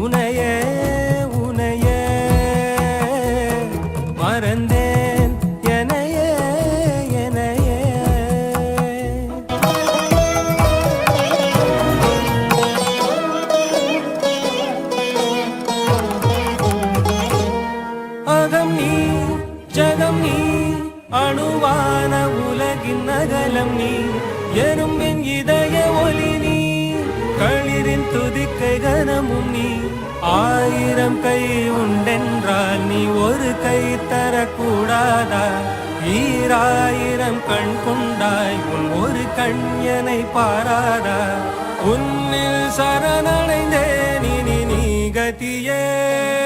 உனையே உனையே மறந்தேன் எனையே எனையே அகம் நீ ஜகம் நீ அணுவான உலகின் அகலம் நீ எறும்பின் இதய ஒளி நீ துதிக்கை கனமும் நீ. ஆயிரம் கை உண்டென்றால் நீ ஒரு கை தரக்கூடாதா? ஈராயிரம் கண் கொண்டாய் உன் ஒரு கண்யனை பாராதா? உன்னில் சரணடைந்தேன் இனி நீ கதியே.